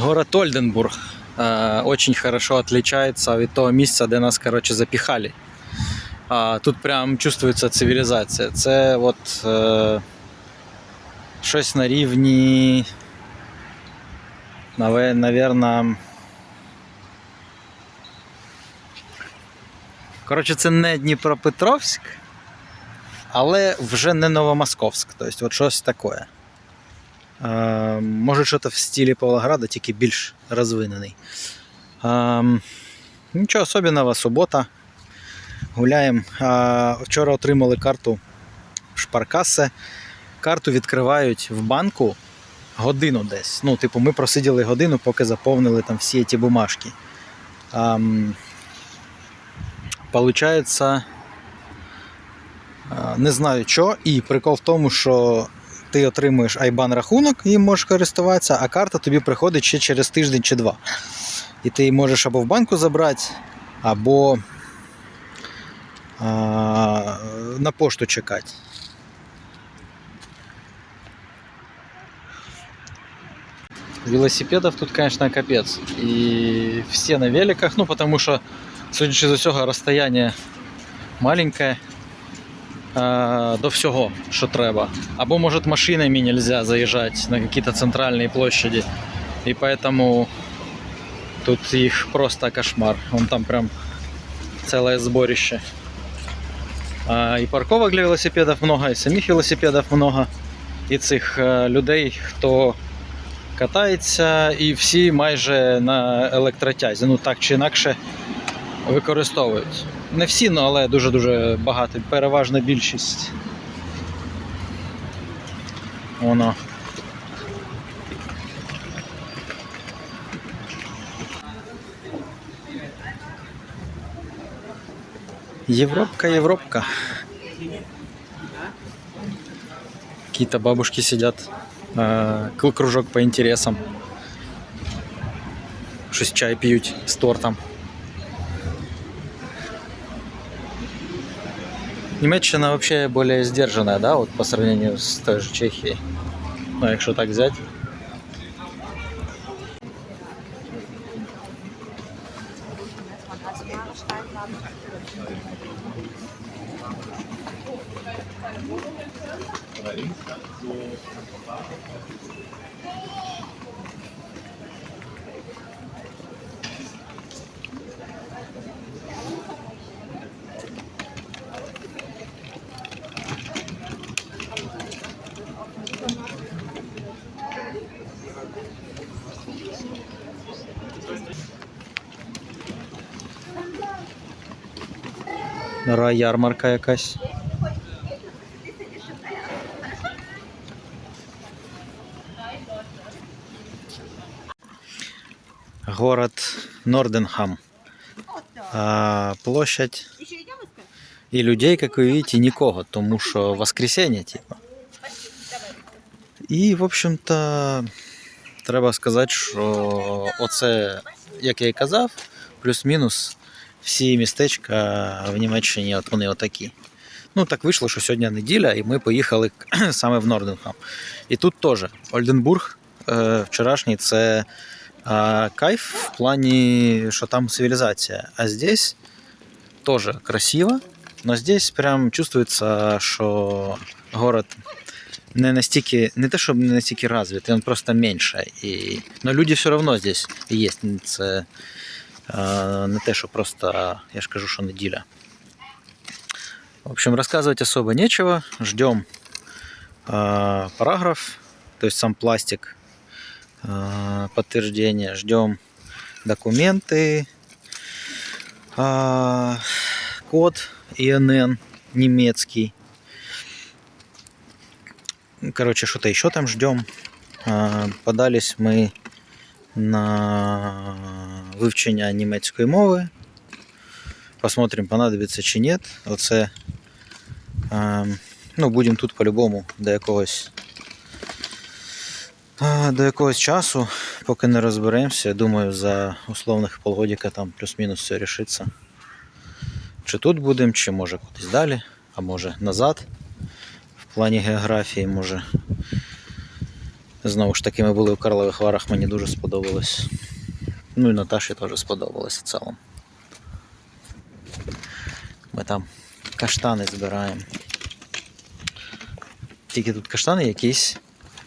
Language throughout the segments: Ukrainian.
Город Ольденбург э, очень хорошо отличается від того місця, де нас, короче, запіхали. А, тут прям чувствується цивілізація. Це от е, щось на рівні. Навірно. Коротше, це не Дніпропетровськ, але вже не Новомосковськ. Тобто, от щось таке. Е, може, щось в стилі Павлограда, тільки більш розвинений. Е, нічого особливого, субота. Гуляємо. Вчора отримали карту Шпаркасе. Карту відкривають в банку годину десь. Ну, типу, ми просиділи годину, поки заповнили там всі ті бумажки. Ем, Получається, е, не знаю що. І прикол в тому, що ти отримуєш IBAN рахунок і можеш користуватися, а карта тобі приходить ще через тиждень чи два. І ти її можеш або в банку забрати, або а, на пошту чекати. Велосипедов тут, конечно, капец. И все на великах, ну потому что, судячи з усього, розстояння маленьке е, до всього, що треба. Або, може, машинами нельзя заїжджати на якісь центральні площади. І поэтому тут їх просто кошмар. Вон там прям целое сборище. І парковок для велосипедів много, і самих велосипедів много, і цих е, людей, хто катається, і всі майже на електротязі. Ну так чи інакше використовують. Не всі, ну, але дуже-дуже багато, переважна більшість. Воно. Европка, Европка. Какие-то бабушки сидят. э, кружок по интересам. Щось чай пьют с тортом. Німеччина вообще более сдержанная, да, вот по сравнению с той же Чехией. Ну, якщо так взять. Нова ярмарка якась. Город Норденхам. А, площадь і людей, як ви бачите, нікого, тому що воскресенье, типу. І, в общем-то, треба сказати, що оце, як я і казав, плюс-мінус всі містечка в Німеччині от вони отакі. Ну, так вийшло, що сьогодні неділя, і ми поїхали саме в Норденгам. І тут теж Ольденбург е, вчорашній це кайф в плані, що там цивілізація. А здесь теж красиво, но здесь прям чувствуется, що город не настільки, не те, щоб не настільки развитий, він просто менше. І... Но люди все одно здесь є. Це не те, що просто, я ж кажу, що неділя. В общем, рассказывать особо нечего. Ждем э, параграф, то есть сам пластик э, подтверждения. Ждем документы, э, код ИНН немецкий. Короче, что-то еще там ждем. Подались мы на вивчення німецької мови. Посмотрим, понадобиться чи ні. Оце, е, ну, будемо тут по-любому до якогось, до якогось часу, поки не розберемося. Я Думаю, за условних полгодика там плюс-мінус все рішиться. Чи тут будемо, чи може кудись далі, а може назад. В плані географії, може Знову ж таки, ми були в Карлових Варах, мені дуже сподобалось. Ну і Наташі теж сподобалось в цілому. Ми там каштани збираємо. Тільки тут каштани якісь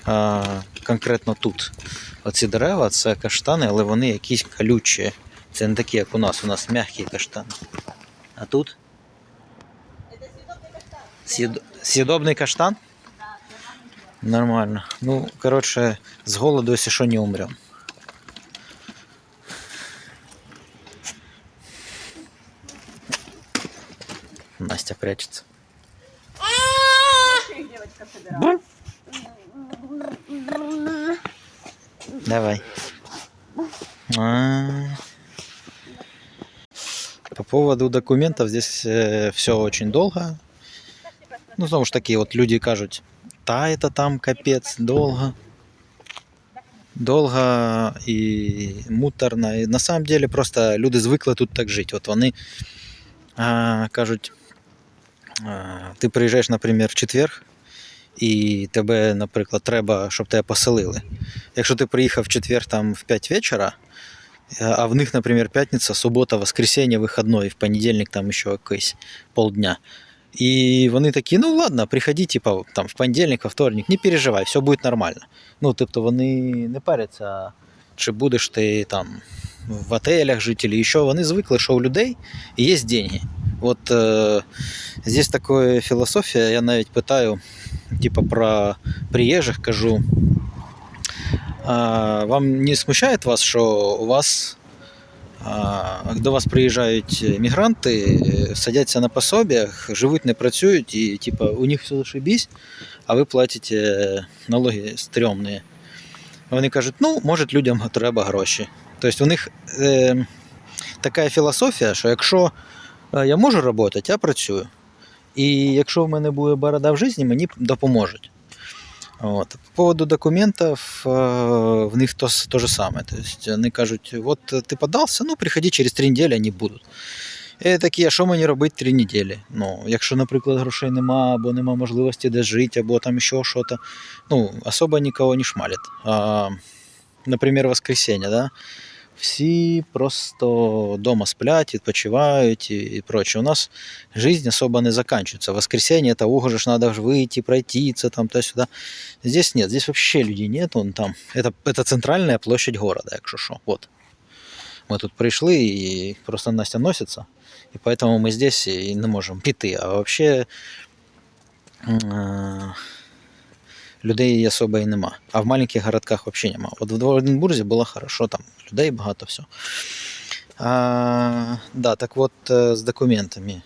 а, конкретно тут. Оці дерева це каштани, але вони якісь колючі. Це не такі, як у нас. У нас м'які каштани. А тут? Съед... Съедобний каштан? Нормально. Ну, коротше, з голоду, якщо що, не умрем. Настя прячется. Давай. А. По поводу документов здесь все очень долго. Ну, знову ж таки, от люди кажуть, та это там капець, довго. Довго і муторно. І на самом деле просто люди звикли тут так жити. От вони а, кажуть, а, ти приїжджаєш, наприклад, в четвер, і тебе, наприклад, треба, щоб тебе поселили. Якщо ти приїхав в четвер там в 5 вечора, е, а в них, наприклад, п'ятниця, субота, воскресенье, вихідний, в понедільник там ще якийсь полдня. І вони такі, ну ладно, приходи, типа, там, в понедільник, во вторник, не переживай, все буде нормально. Ну, тобто вони не паряться, чи будеш ти там в отелях жити, чи що. Вони звикли, що у людей є деньги. От е, здесь така філософія, я навіть питаю, типа, про приїжджих, кажу, а, вам не смущает вас, що у вас а, до вас приїжджають мігранти, е, садяться на пособіях, живуть, не працюють, і типа, у них все зашибісь, а ви платите налоги стрьомні. Вони кажуть, ну, може, людям треба гроші. Тобто у них е, така філософія, що якщо е, я можу працювати, я працюю. І якщо в мене буде борода в житті, мені допоможуть. Вот. По поводу документов, э, в них то, то же самое. То есть они кажуть, вот ты подался, ну приходи через три недели, они будуть. І такі, а що мені робити три неділі? Ну, якщо, наприклад, грошей нема, або нема можливості де жити, або там ще щось, ну, особо нікого не шмалять. А, наприклад, воскресенье, да? Всі просто дома сплять, відпочивають і, і прочее. У нас жизнь особо не заканчивается. Воскресенье это ого же ж надо ж выйти, пройтиться там туда-сюда. Здесь нет, здесь вообще людей нет. Он там, это, это центральная площадь города, якщо що. Вот. Ми тут прийшли і просто Настя носиться, і поэтому ми здесь і не можемо піти. А вообще м, людей особо і нема. А в маленьких городках взагалі нема. От в Оренбурзі було хорошо, там людей багато все. А, да, так от е, з документами.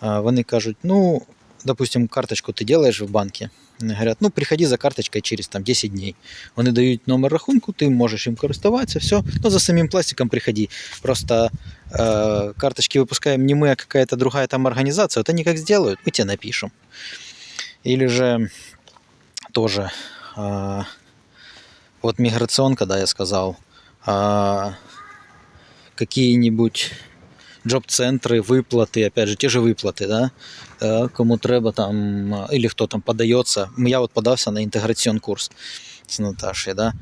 А, Вони кажуть, ну, допустим, карточку ти делаешь в банке. Вони говорять, ну, приходи за карточкой через там, 10 дней. Вони дають номер рахунку, ти можеш їм користуватися, все. Ну, за самим пластиком приходи. Просто э, карточки выпускаем не мы, а какая-то другая там организация. Вот они как сделают, мы тебе напишем. Или же тоже э, вот миграционка, да, я сказал, а, какие-нибудь джоб-центры, выплаты, опять же, те же выплаты, да, Е, кому треба там, а, или хто там подається. Я от подався на інтеграційний курс з Наташею, да.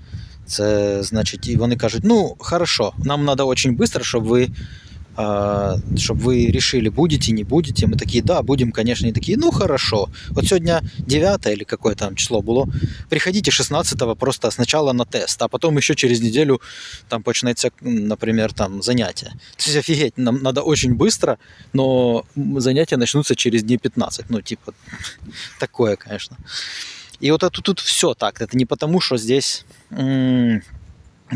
Це значить, і вони кажуть, ну, хорошо, нам треба дуже швидко, щоб ви а, щоб ви решили, будете, не будете. Мы такие, да, будем, конечно, и такие, ну хорошо. Вот сегодня 9 или какое там число было. Приходите 16 просто сначала на тест, а потом еще через неделю там почнется, например, там занятия. То есть офигеть, нам надо очень быстро, но занятия начнутся через дней 15. Ну, типа, такое, конечно. И вот это тут все так. Это не потому, что здесь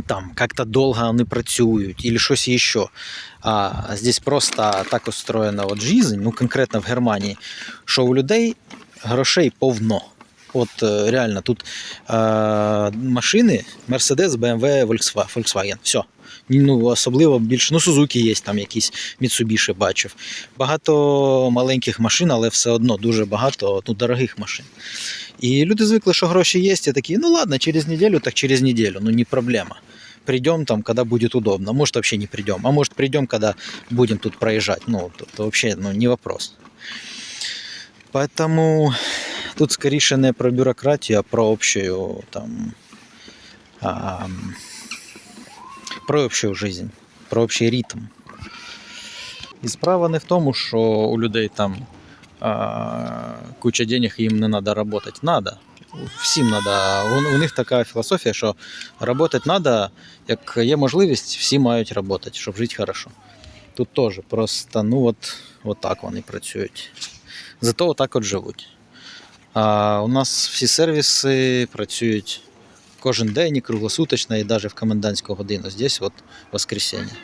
там как-то долго вони працюють, или щось еще. А здесь просто так устроєна от жизнь, ну конкретно в Германії, що у людей грошей повно. От е, реально тут е, машини Mercedes, BMW, Volkswagen. Все. Ну, особливо більше. Ну, Сузуки є там якісь Mitsubishi бачив. Багато маленьких машин, але все одно дуже багато ну, дорогих машин. І люди звикли, що гроші є, і такі, ну ладно, через неділю, так через неділю, ну не проблема. Придем там, когда будет удобно. Может, вообще не придем. А может, придем, когда будем тут проезжать. Ну, то вообще ну, не вопрос. Поэтому тут скоріше не про бюрократію, а про общую там, а, про общую жизнь, про общий ритм. І справа не в тому, що у людей там а, куча денег і їм не треба працювати. Надо. Всім треба. У, у них така філософія, що працювати треба, як є можливість, всі мають працювати, щоб жити хорошо. Тут теж просто, ну от, от так вони працюють. Зато отак от живуть. А у нас всі сервіси працюють кожен день і круглосуточно, і навіть в комендантську годину. Здесь от воскресенье.